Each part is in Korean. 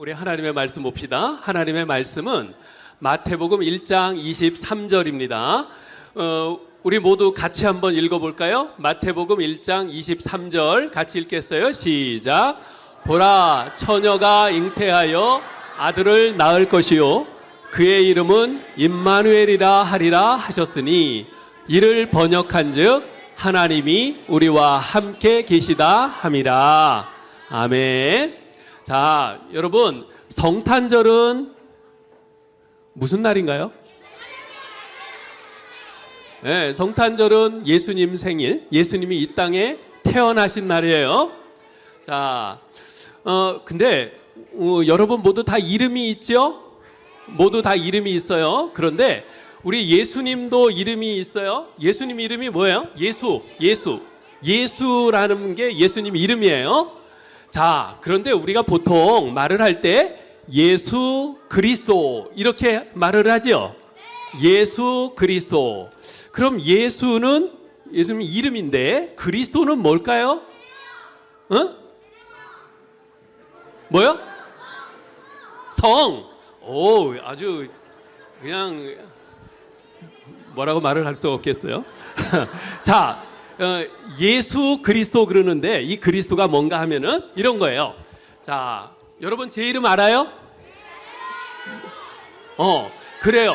우리 하나님의 말씀 봅시다. 하나님의 말씀은 마태복음 1장 23절입니다. 어, 우리 모두 같이 한번 읽어볼까요? 마태복음 1장 23절 같이 읽겠어요. 시작. 보라, 처녀가 잉태하여 아들을 낳을 것이요. 그의 이름은 임마누엘이라 하리라 하셨으니 이를 번역한 즉 하나님이 우리와 함께 계시다 함이라. 아멘. 자, 여러분 성탄절은 무슨 날인가요? 네, 성탄절은 예수님 생일, 예수님이 이 땅에 태어나신 날이에요. 자, 어, 근데 어, 여러분 모두 다 이름이 있죠? 모두 다 이름이 있어요. 그런데 우리 예수님도 이름이 있어요. 예수님 이름이 뭐예요? 예수, 예수. 예수라는 게 예수님 이름이에요. 자, 그런데 우리가 보통 말을 할 때 예수 그리스도 이렇게 말을 하죠. 예수 그리스도. 그럼 예수는 예수님 이름인데 그리스도는 뭘까요? 어? 뭐요? 성. 오, 아주 그냥 뭐라고 말을 할 수 없겠어요. 자, 어, 예수 그리스도 그러는데 이 그리스도가 뭔가 하면은 이런 거예요. 자, 여러분 제 이름 알아요? 어, 그래요.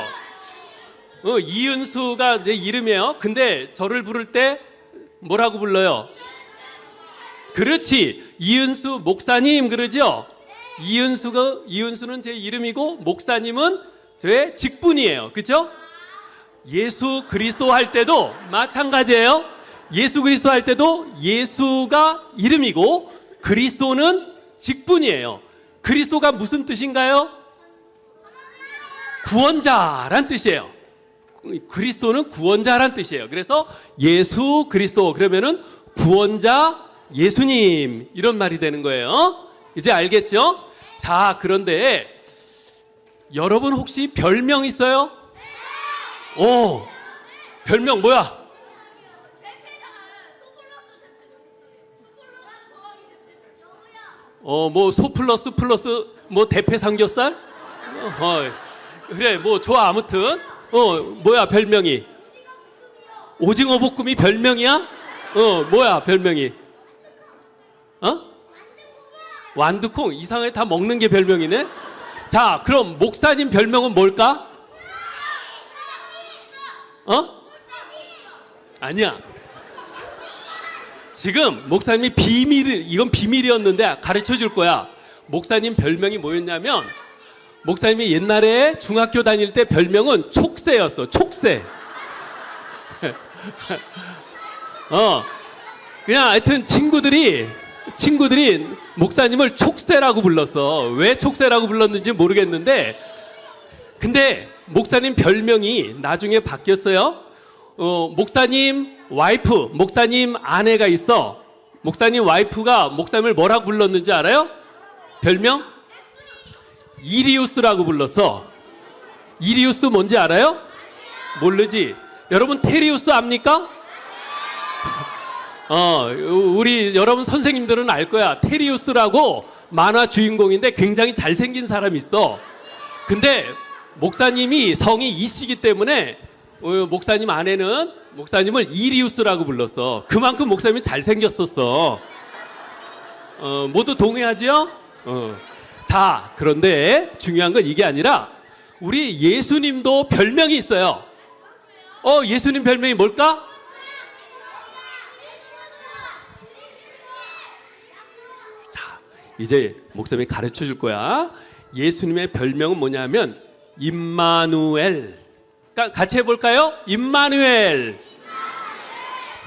어, 이은수가 내 이름이에요. 근데 저를 부를 때 뭐라고 불러요? 그렇지. 이은수 목사님 그러죠? 이은수가 이은수는 제 이름이고 목사님은 저의 직분이에요. 그죠? 예수 그리스도 할 때도 마찬가지예요. 예수 그리스도 할 때도 예수가 이름이고 그리스도는 직분이에요. 그리스도가 무슨 뜻인가요? 구원자란 뜻이에요. 그리스도는 구원자란 뜻이에요. 그래서 예수 그리스도 그러면은 구원자 예수님 이런 말이 되는 거예요. 이제 알겠죠? 자, 그런데 여러분 혹시 별명 있어요? 오, 별명 뭐야? 어, 뭐 소 플러스 플러스 뭐 대패 삼겹살? 어, 어, 그래, 뭐 좋아 아무튼. 어, 뭐야 별명이? 오징어 볶음이 별명이야? 어, 뭐야 별명이? 어? 완두콩 이상하게 다 먹는 게 별명이네. 자, 그럼 목사님 별명은 뭘까? 어? 아니야. 지금 목사님이 비밀을 이건 비밀이었는데 가르쳐 줄 거야. 목사님 별명이 뭐였냐면 목사님이 옛날에 중학교 다닐 때 별명은 촉새였어. 촉새. 어. 그냥 하여튼 친구들이 친구들이 목사님을 촉새라고 불렀어. 왜 촉새라고 불렀는지 모르겠는데 근데 목사님 별명이 나중에 바뀌었어요. 어, 목사님 와이프, 목사님 아내가 있어. 목사님 와이프가 목사님을 뭐라고 불렀는지 알아요? 별명? 이리우스라고 불렀어. 이리우스 뭔지 알아요? 모르지? 여러분 테리우스 압니까? 어, 우리 여러분 선생님들은 알 거야. 테리우스라고 만화 주인공인데 굉장히 잘생긴 사람이 있어. 근데 목사님이 성이 이씨기 때문에 어, 목사님 아내는 목사님을 이리우스라고 불렀어. 그만큼 목사님이 잘생겼었어. 어, 모두 동의하지요? 어. 자, 그런데 중요한 건 이게 아니라 우리 예수님도 별명이 있어요. 어, 예수님 별명이 뭘까? 자, 이제 목사님이 가르쳐 줄 거야. 예수님의 별명은 뭐냐면 임마누엘. 까- 같이 해볼까요? 임마누엘.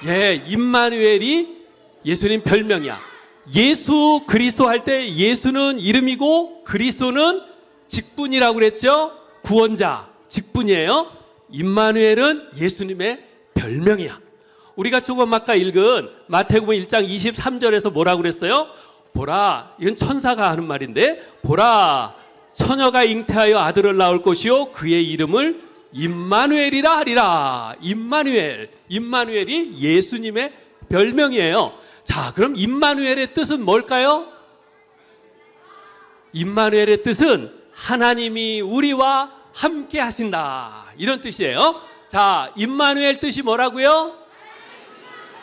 예, 임마누엘이 예수님 별명이야. 예수 그리스도 할 때 예수는 이름이고 그리스도는 직분이라고 그랬죠? 구원자, 직분이에요. 임마누엘은 예수님의 별명이야. 우리가 조금 아까 읽은 마태복음 1장 23절에서 뭐라고 그랬어요? 보라, 이건 천사가 하는 말인데, 보라, 처녀가 잉태하여 아들을 낳을 것이요 그의 이름을 임마누엘이라 하리라. 임마누엘. 임마누엘이 예수님의 별명이에요. 자, 그럼 임마누엘의 뜻은 뭘까요? 임마누엘의 뜻은 하나님이 우리와 함께 하신다. 이런 뜻이에요. 자, 임마누엘 뜻이 뭐라고요?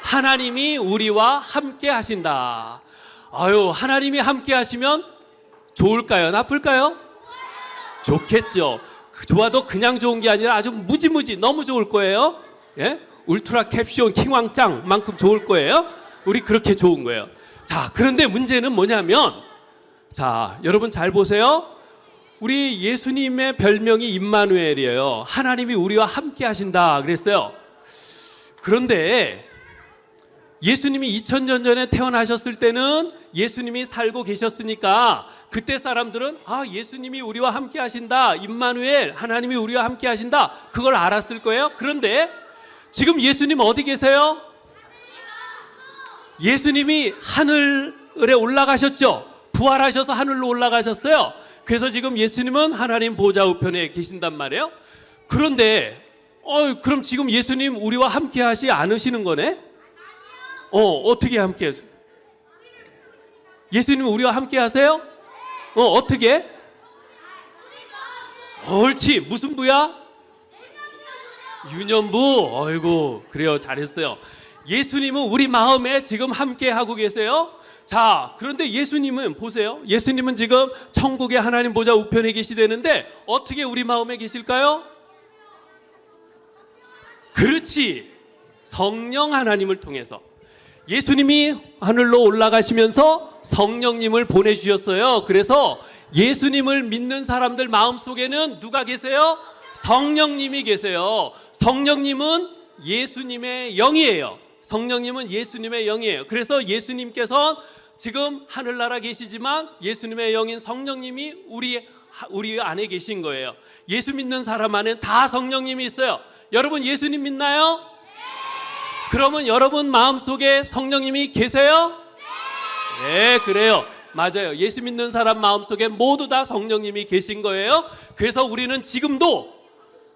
하나님이 우리와 함께 하신다. 아유, 하나님이 함께 하시면 좋을까요? 나쁠까요? 좋겠죠. 그 좋아도 그냥 좋은 게 아니라 아주 무지무지 너무 좋을 거예요. 예? 울트라 캡시온 킹왕짱만큼 좋을 거예요. 우리 그렇게 좋은 거예요. 자, 그런데 문제는 뭐냐면 자, 여러분 잘 보세요. 우리 예수님의 별명이 임마누엘이에요. 하나님이 우리와 함께 하신다 그랬어요. 그런데 예수님이 2000년 전에 태어나셨을 때는 예수님이 살고 계셨으니까 그때 사람들은 아 예수님이 우리와 함께 하신다. 임마누엘 하나님이 우리와 함께 하신다. 그걸 알았을 거예요. 그런데 지금 예수님 어디 계세요? 예수님이 하늘에 올라가셨죠. 부활하셔서 하늘로 올라가셨어요. 그래서 지금 예수님은 하나님 보좌 우편에 계신단 말이에요. 그런데 어 그럼 지금 예수님 우리와 함께 하시 않으시는 거네? 어, 어떻게 함께 하세요? 예수님 우리와 함께 하세요? 어, 어떻게? 옳지. 무슨 부야? 유년부. 어이구, 그래요. 잘했어요. 예수님은 우리 마음에 지금 함께 하고 계세요. 자, 그런데 예수님은 보세요. 예수님은 지금 천국의 하나님 보좌 우편에 계시되는데 어떻게 우리 마음에 계실까요? 그렇지. 성령 하나님을 통해서. 예수님이 하늘로 올라가시면서 성령님을 보내주셨어요. 그래서 예수님을 믿는 사람들 마음속에는 누가 계세요? 성령님이 계세요. 성령님은 예수님의 영이에요. 성령님은 예수님의 영이에요. 그래서 예수님께서 지금 하늘나라 계시지만 예수님의 영인 성령님이 우리 우리 안에 계신 거예요. 예수 믿는 사람 안에 다 성령님이 있어요. 여러분 예수님 믿나요? 그러면 여러분 마음속에 성령님이 계세요? 네, 그래요. 맞아요. 예수 믿는 사람 마음속에 모두 다 성령님이 계신 거예요. 그래서 우리는 지금도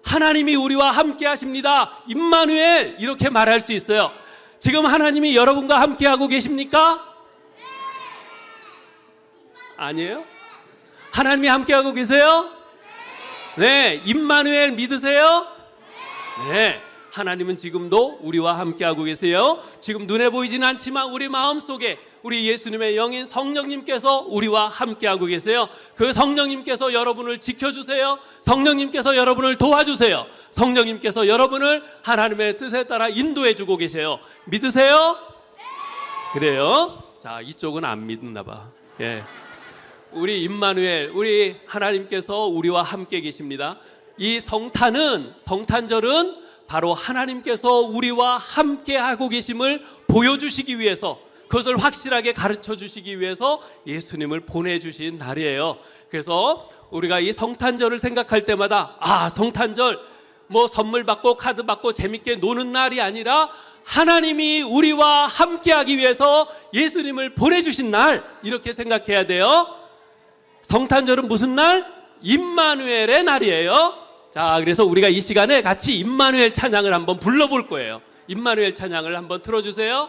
하나님이 우리와 함께 하십니다. 임마누엘 이렇게 말할 수 있어요. 지금 하나님이 여러분과 함께 하고 계십니까? 아니에요? 하나님이 함께 하고 계세요? 네, 임마누엘 믿으세요? 네. 하나님은 지금도 우리와 함께하고 계세요. 지금 눈에 보이진 않지만 우리 마음 속에 우리 예수님의 영인 성령님께서 우리와 함께하고 계세요. 그 성령님께서 여러분을 지켜주세요. 성령님께서 여러분을 도와주세요. 성령님께서 여러분을 하나님의 뜻에 따라 인도해 주고 계세요. 믿으세요? 그래요? 자, 이쪽은 안 믿나 봐. 예. 우리 임마누엘, 우리 하나님께서 우리와 함께 계십니다. 이 성탄은 성탄절은 바로 하나님께서 우리와 함께 하고 계심을 보여주시기 위해서 그것을 확실하게 가르쳐 주시기 위해서 예수님을 보내주신 날이에요. 그래서 우리가 이 성탄절을 생각할 때마다 아, 성탄절 뭐 선물 받고 카드 받고 재밌게 노는 날이 아니라 하나님이 우리와 함께 하기 위해서 예수님을 보내주신 날 이렇게 생각해야 돼요. 성탄절은 무슨 날? 임마누엘의 날이에요. 자, 그래서 우리가 이 시간에 같이 임마누엘 찬양을 한번 불러볼 거예요. 임마누엘 찬양을 한번 틀어주세요.